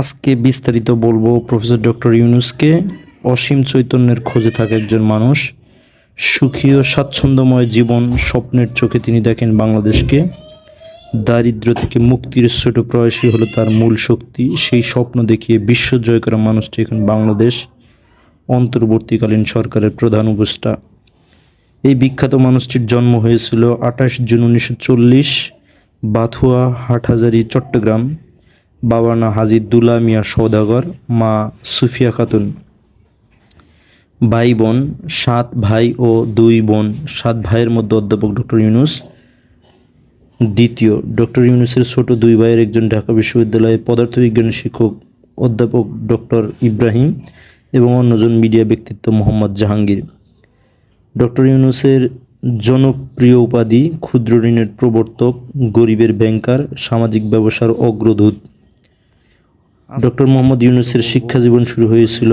আজকে বিস্তারিত বলব প্রফেসর ডক্টর ইউনুসকে। অসীম চৈতন্যের খোঁজে থাকে একজন মানুষ। সুখী ও স্বাচ্ছন্দ্যময় জীবন স্বপ্নের চোখে তিনি দেখেন বাংলাদেশকে। দারিদ্র থেকে মুক্তির ছোট প্রয়াসী হলো তার মূল শক্তি। সেই স্বপ্ন দেখিয়ে বিশ্ব জয় করা মানুষটি এখন বাংলাদেশ। অন্তর্বর্তীকালীন সরকারের প্রধান উপদেষ্টা। এই বিখ্যাত মানুষটির জন্ম হয়েছিল আঠাশ জুন উনিশশো চল্লিশ, বাথুয়া, হাটহাজারি, চট্টগ্রাম। বাবার নাম হাজি দুলা মিয়া সৌদাগর মা সুফিয়া খাতুন। ভাই বোন, সাত ভাই ও দুই বোন, সাত ভাইয়ের মধ্যে অধ্যাপক ডক্টর ইউনুস। দ্বিতীয়, ডক্টর ইউনুসের ছোট দুই ভাইয়ের একজন ঢাকা বিশ্ববিদ্যালয়ে পদার্থবিজ্ঞানের শিক্ষক, অধ্যাপক ডক্টর ইব্রাহিম এবং অন্যজন মিডিয়া ব্যক্তিত্ব মোহাম্মদ জাহাঙ্গীর। ডক্টর ইউনুসের জনপ্রিয় উপাধি ক্ষুদ্র ঋণের প্রবর্তক, গরিবের ব্যাংকার, সামাজিক ব্যবসার অগ্রদূত। ডক্টর মোহাম্মদ ইউনুসের শিক্ষা জীবন শুরু হয়েছিল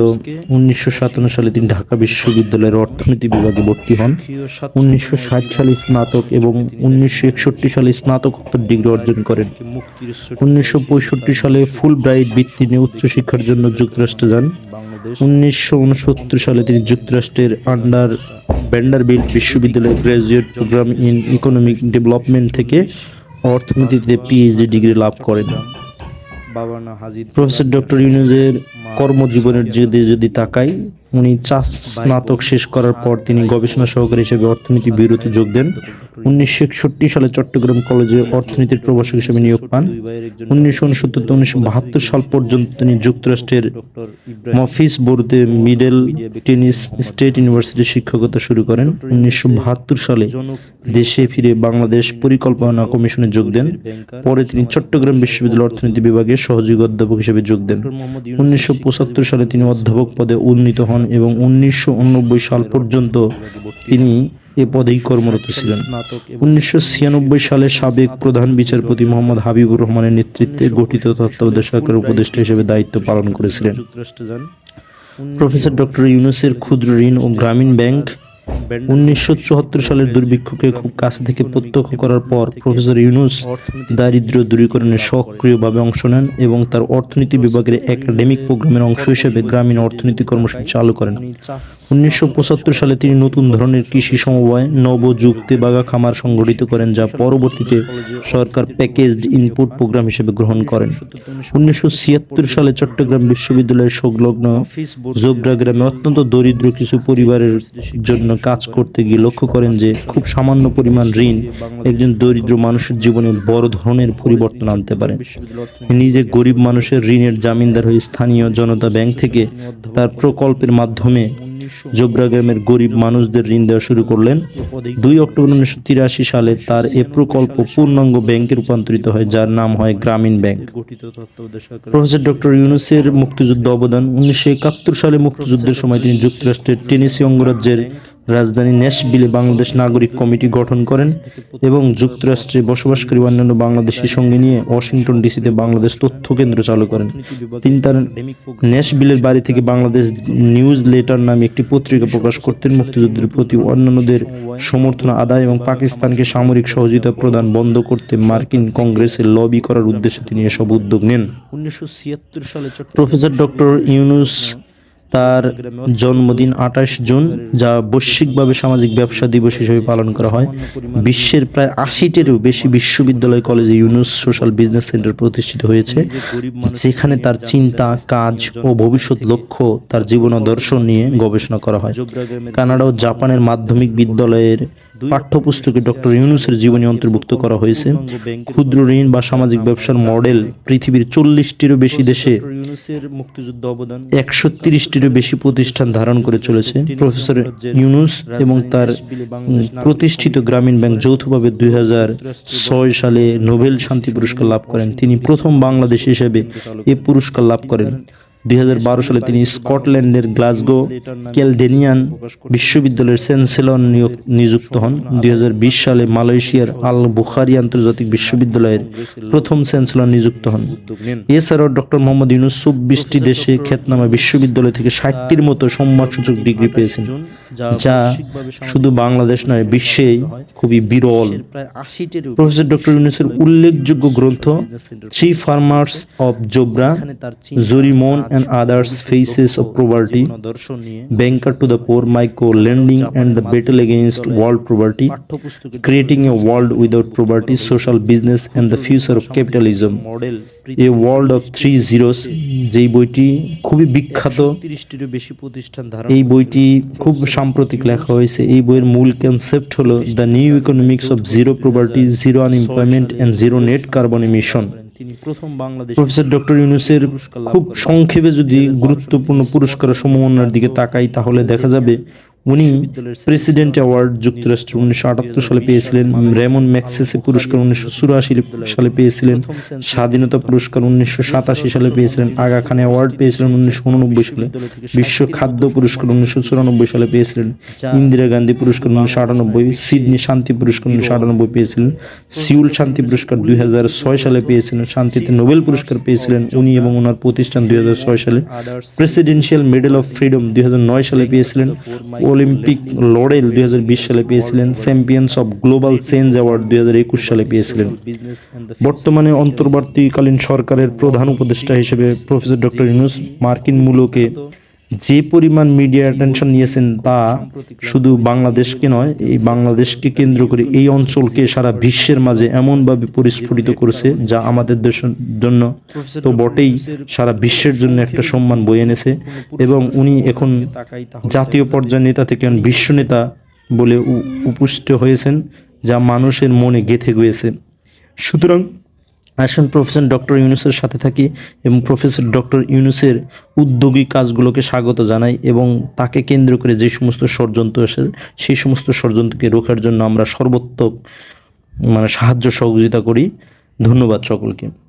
উনিশশো সাতান্ন সালে। তিনি ঢাকা বিশ্ববিদ্যালয়ের অর্থনীতি বিভাগে ভর্তি হন। উনিশশো ষাট সালে স্নাতক এবং উনিশশো একষট্টি সালে স্নাতকোত্তর ডিগ্রি অর্জন করেন। উনিশশো পঁয়ষট্টি সালে ফুল ব্রাইট বৃত্তি নিয়ে উচ্চশিক্ষার জন্য যুক্তরাষ্ট্রে যান। উনিশশো উনসত্তর সালে তিনি যুক্তরাষ্ট্রের আন্ডার ভ্যান্ডারবিল্ট বিশ্ববিদ্যালয়ের graduate program in economic development থেকে অর্থনীতিতে পিএইচডি ডিগ্রি লাভ করেন। প্রফেসর ডক্টর ইউনুজের কর্মজীবনের যদি যদি তাকাই, উনি চা স্নাতক শেষ করার পর তিনি গবেষণা সহকারী হিসেবে অর্থনীতি বিরতি যোগ দেন। উনিশশো একষট্টি সালে চট্টগ্রাম কলেজে অর্থনীতির প্রভাষক হিসেবে নিয়োগ পান। উনিশশো উনসত্তর থেকে উনিশশো বাহাত্তর সাল পর্যন্ত তিনি যুক্তরাষ্ট্রের মফিস বোর্ডে মিডল টেনিস স্টেট ইউনিভার্সিটি শিক্ষকতা শুরু করেন। উনিশশো বাহাত্তর সালে দেশে ফিরে বাংলাদেশ পরিকল্পনা কমিশনে যোগ দেন। পরে তিনি চট্টগ্রাম বিশ্ববিদ্যালয় অর্থনীতি বিভাগে সহযোগী অধ্যাপক হিসেবে যোগ দেন। উনিশশো পঁচাত্তর সালে তিনি অধ্যাপক পদে উন্নীত হন এবং উনিশশো উননব্বই সাল পর্যন্ত তিনি এ পদেই কর্মরত ছিলেন। উনিশশো ছিয়ানব্বই সালে সাবেক প্রধান বিচারপতি মোহাম্মদ হাবিবুর রহমানের নেতৃত্বে গঠিত তত্ত্বাবধায়ক সরকারের উপদেষ্টা হিসেবে দায়িত্ব পালন করেছিলেন। প্রফেসর ডক্টর ইউনুসের ক্ষুদ্র ঋণ ও গ্রামীণ ব্যাংক উনিশশো চুয়াত্তর সালের দুর্ভিক্ষকে খুব কাছে থেকে প্রত্যক্ষ করার পর প্রফেসর ইউনুস দারিদ্র দূরীকরণে সক্রিয়ভাবে অংশ নেন এবং তার অর্থনীতি বিভাগের একাডেমিক প্রোগ্রামের অংশ হিসেবে গ্রামীণ অর্থনীতি কর্মসূচি চালু করেন। উনিশশো পঁচাত্তর সালে তিনি নতুন ধরনের কৃষি সমবায় নবযুক্তি বাগা খামার সংগঠিত করেন যা পরবর্তীতে সরকার প্যাকেজড ইনপুট প্রোগ্রাম হিসেবে গ্রহণ করেন। উনিশশো ছিয়াত্তর সালে চট্টগ্রাম বিশ্ববিদ্যালয়ের সংলগ্ন জোবরা গ্রামে অত্যন্ত দরিদ্র কিছু পরিবারের জন্য কাজ করতে গিয়ে লক্ষ্য করেন যে খুব সামান্য পরিমাণ ঋণ একজন দরিদ্র মানুষের জীবনে বড় ধরনের পরিবর্তন আনতে পারে। নিজে গরিব মানুষের ঋণের জামিনদার হয়ে স্থানীয় জনতা ব্যাংক থেকে তার প্রকল্পের মাধ্যমে জোবরা গ্রামের গরিব মানুষদের ঋণ দেওয়া শুরু করলেন। দুই অক্টোবর উনিশশো তিরাশি সালে তার এ প্রকল্প পূর্ণাঙ্গ ব্যাংকে রূপান্তরিত হয়, যার নাম হয় গ্রামীণ ব্যাংক। প্রফেসর ডক্টর ইউনুসের মুক্তিযুদ্ধ অবদান উনিশশো একাত্তর সালে মুক্তিযুদ্ধের সময় তিনি যুক্তরাষ্ট্রের টেনেসি অঙ্গরাজ্যের রাজধানী ন্যাশবিলে বাংলাদেশ নাগরিক কমিটি গঠন করেন এবং যুক্তরাষ্ট্রে বসবাসকারী অন্যান্য বাংলাদেশের সঙ্গে নিয়ে ওয়াশিংটন ডিসিতে বাংলাদেশ তথ্য কেন্দ্র চালু করেন। তিনি তার ন্যাশবিলের বাড়ি থেকে বাংলাদেশ নিউজ লেটার নামে একটি পত্রিকা প্রকাশ করতেন মুক্তিযুদ্ধের প্রতি অন্যান্যদের সমর্থন আদায় এবং পাকিস্তানকে সামরিক সহযোগিতা প্রদান বন্ধ করতে মার্কিন কংগ্রেসের লবি করার উদ্দেশ্যে তিনি এসব উদ্যোগ নেন। উনিশশো ছিয়াত্তর সালে প্রফেসর ডক্টর ইউনুস তার জন্মদিন আঠাশ জুন, যা বৈশ্বিকভাবে সামাজিক ব্যবসা দিবস হিসেবে পালন করা হয়। বিশ্বের প্রায় আশিটিরও বেশি বিশ্ববিদ্যালয়, কলেজে ইউনুস সোশ্যাল বিজনেস সেন্টার প্রতিষ্ঠিত হয়েছে, যেখানে তার চিন্তা, কাজ ও ভবিষ্যৎ লক্ষ্য তার জীবন দর্শন নিয়ে গবেষণা করা হয়। কানাডা ও জাপানের মাধ্যমিক বিদ্যালয়ের পাঠ্যপুস্তকে ডক্টর ইউনুসের জীবনী অন্তর্ভুক্ত করা হয়েছে। ক্ষুদ্র ঋণ বা সামাজিক ব্যবসার মডেল পৃথিবীর চল্লিশটিরও বেশি দেশে মুক্তিযুদ্ধ অবদান একশো তিরিশটিরও বেশি প্রতিষ্ঠান ধারণ করে চলেছে। প্রফেসর ইউনুস এবং তার প্রতিষ্ঠিত গ্রামীণ ব্যাংক যৌথভাবে দুই ছয় সালে নোবেল শান্তি পুরস্কার লাভ করেন। তিনি প্রথম বাংলাদেশ হিসেবে এ পুরস্কার লাভ করেন। দুই হাজার বারো সালে তিনি স্কটল্যান্ডের গ্লাসগো ক্যালডেনিয়ান বিশ্ববিদ্যালয়ের চ্যান্সেলর নিয়োগ নিযুক্ত হন। দুই সালে মালয়েশিয়ার আল বুখারি আন্তর্জাতিক বিশ্ববিদ্যালয়ের প্রথম চ্যান্সেলর নিযুক্ত হন। এছাড়াও ডক্টর মোহাম্মদ ইউনুস চব্বিশটি দেশে খ্যাতনামা বিশ্ববিদ্যালয় থেকে ষাটটির মতো সম্মানসূচক ডিগ্রি পেয়েছেন, যা শুধু বাংলাদেশ নয়, বিশ্বেই খুবই বিরল। প্রফেসর ডক্টর ইউনুসের উল্লেখযোগ্য গ্রন্থ three farmers of Jobra Jorimon and others faces of poverty banker to the poor micro lending and the battle against world poverty creating a world without poverty social business and the future of capitalism a world of three zeros যেই বইটি খুবই বিখ্যাত তিরিশটিরও বেশি প্রতিষ্ঠান এই বইটি খুব সাম্প্রতিক লেখা হয়েছে। এই বইয়ের মূল কনসেপ্ট হলো the new economics of zero property zero unemployment and zero net carbon emission তিনি প্রথম বাংলাদেশ প্রফেসর ডক্টর ইউনুসের খুব সংক্ষেপে যদি গুরুত্বপূর্ণ পুরস্কার সমমনার দিকে তাকাই তাহলে দেখা যাবে উনি প্রেসিডেন্ট অ্যাওয়ার্ড যুক্তরাষ্ট্র উনিশশো আটাত্তর সালে পেয়েছিলেন রেমন ম্যাক্সেসে পুরস্কার উনিশশো চুরাশি সালে পেয়েছিলেন। স্বাধীনতা পুরস্কার উনিশশো সাতাশি সালে পেয়েছিলেন। আগা খান অ্যাওয়ার্ড পেয়েছিলেন উনিশশো উননব্বই সালে। বিশ্ব খাদ্য পুরস্কার উনিশশো চুরানব্বই সালে পেয়েছিলেন। ইন্দিরা গান্ধী পুরস্কার উনিশশো আটানব্বই সিডনি শান্তি পুরস্কার উনিশশো আটানব্বই পেয়েছিলেন। সিউল শান্তি পুরস্কার দুই হাজার ছয় সালে পেয়েছিলেন। শান্তিতে নোবেল পুরস্কার পেয়েছিলেন উনি এবং ওনার প্রতিষ্ঠান দুই হাজার ছয় সালে। প্রেসিডেন্সিয়াল মেডেল অফ ফ্রিডম দুই হাজার নয় সালে পেয়েছিলেন অলিম্পিক লরেল দুই হাজার বিশ সালে পেয়েছিলেন champions of global change award দুই হাজার একুশ সালে পেয়েছিলেন। বর্তমানে অন্তর্বর্তীকালীন সরকারের প্রধান উপদেষ্টা হিসেবে প্রফেসর ডক্টর ইউনুস মার্কিন মূলকে যে পরিমাণ মিডিয়া অ্যাটেনশন নিয়েছেন তা শুধু বাংলাদেশকে নয়, এই বাংলাদেশকে কেন্দ্র করে এই অঞ্চলকে সারা বিশ্বের মাঝে এমনভাবে পরিস্ফুটিত করেছে যা আমাদের দেশের জন্য তো বটেই সারা বিশ্বের জন্য একটা সম্মান বয়ে এনেছে এবং উনি এখন জাতীয় পর্যায়ের নেতা থেকে বিশ্ব নেতা বলে উ- উপস্থিত হয়েছেন যা মানুষের মনে গেঁথে গিয়েছে সুতরাং আসুন প্রফেসর ডক্টর ইউনুসের সাথে থাকি এবং প্রফেসর ডক্টর ইউনুসের উদ্যোগী কাজগুলোকে স্বাগত জানাই এবং তাকে কেন্দ্র করে যে সমস্ত ষড়যন্ত্র এসে সেই সমস্ত ষড়যন্ত্রকে রোখার জন্য আমরা সর্বোত্তক মানে সাহায্য সহযোগিতা করি। ধন্যবাদ সকলকে।